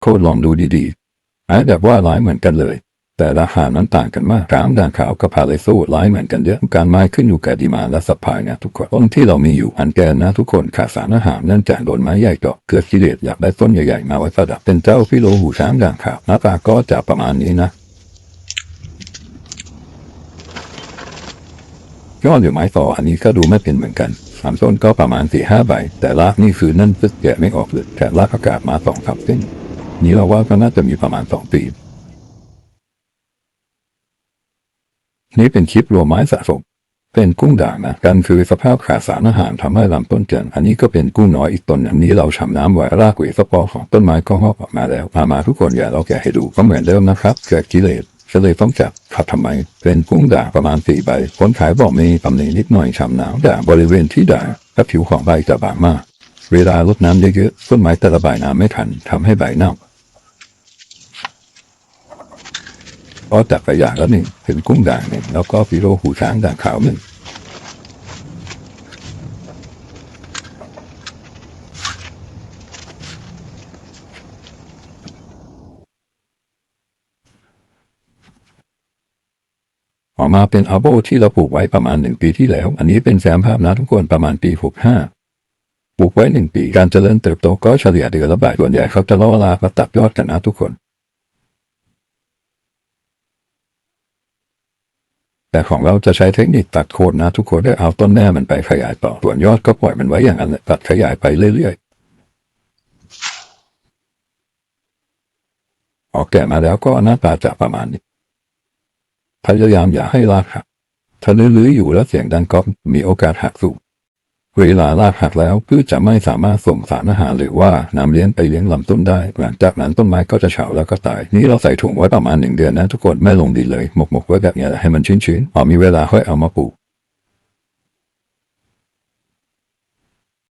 โคตรลองดูดีๆอาจแบบว่าร้ายเหมือนกันเลย แต่ราคานั้นต่างกันมากขามด่างขาวกับพาเลสู้ร้ายเหมือนกันเยอะการไม้ขึ้นอยู่กับดีมาและสปายนะทุกคนต้นที่เรามีอยู่อันแกนนะทุกคนขาดสารอาหารเนื่องจากโดนไม้ใหญ่เจาะเกิดกิเลสอยากได้ต้นใหญ่ๆมาไว้ประดับเป็นเจ้าพิโลหูช้างด่างขาวหน้าตาก็จะประมาณนี้นะยอดอยู่ไม้ต่ออันนี้ก็ดูไม่เป็นเหมือนกันสามต้นก็ประมาณสี่ห้าใบ แต่รากนี่คือนั่นซึกแกะไม่ออกเลยแต่รากอากาศมาสองสามเส้น นี้เราว่าก็น่าจะมีประมาณสองปีนี่เป็นคลิปรวมไม้สะสม เป็นกุ้งด่างนะกันคือสภาพขาดสารอาหารทำให้ลำต้นเกินอันนี้ก็เป็นกุ้งน้อยอีกต้นอันนี้เราฉ่ำน้ำไว้รากหวีสปอร์ของต้นไม้ก็งอกออกมาแล้วมามาทุกคนอย่าเราแกะให้ดูก็เหมือนเดิมนะครับเกิดกิเลสก็เลยต้องจับขับทำไม เป็นกุ้งด่างประมาณสี่ใบคนขายบอกมีตำหนินิดหน่อยฉ่ำน้ำด่างบริเวณที่ด่างและผิวของใบจะบางมาก เวลารดน้ำเยอะๆต้นไม้แต่ละใบน้ำไม่ทันทำให้ใบเน่า ก็จับไปอย่าแล้วหนึ่งเป็นกุ้งด่างหนึ่งแล้วก็ฟิโรหูช้างด่างขาวหนึ่งออกมาเป็นอัลโบที่เราปลูกไว้ประมาณหนึ่งปีที่แล้ว อันนี้เป็นแซมภาพนะทุกคนประมาณปีหกห้าปลูกไว้หนึ่งปี การเจริญเติบโตก็เฉลี่ยเดือนละบาทส่วนใหญ่เขาจะล่อเวลามาตัดยอดกันนะทุกคน แต่ของเราจะใช้เทคนิคตัดโคนนะ ทุกคนได้เอาต้นแม่มันไปขยายต่อ ส่วนยอดก็ปล่อยมันไว้อย่างนั้นตัดขยายไปเรื่อยๆออกแกะมาแล้วก็หน้าตาจะประมาณนี้พยายามอย่าให้รากหักถ้าลื้อๆอยู่แล้วเสียงดังก๊อปมีโอกาสหักสูง เวลาลากหักแล้วพืชจะไม่สามารถส่งสารอาหารหรือว่านำเลี้ยงไปเลี้ยงลำต้นได้ หลังจากนั้นต้นไม้ก็จะเฉาแล้วก็ตาย นี่เราใส่ถุงไว้ประมาณหนึ่งเดือนนะทุกคนไม่ลงดินเลยหมกหมกไว้แบบนี้ให้มันชื้นๆพอมีเวลาค่อยเอามาปลูก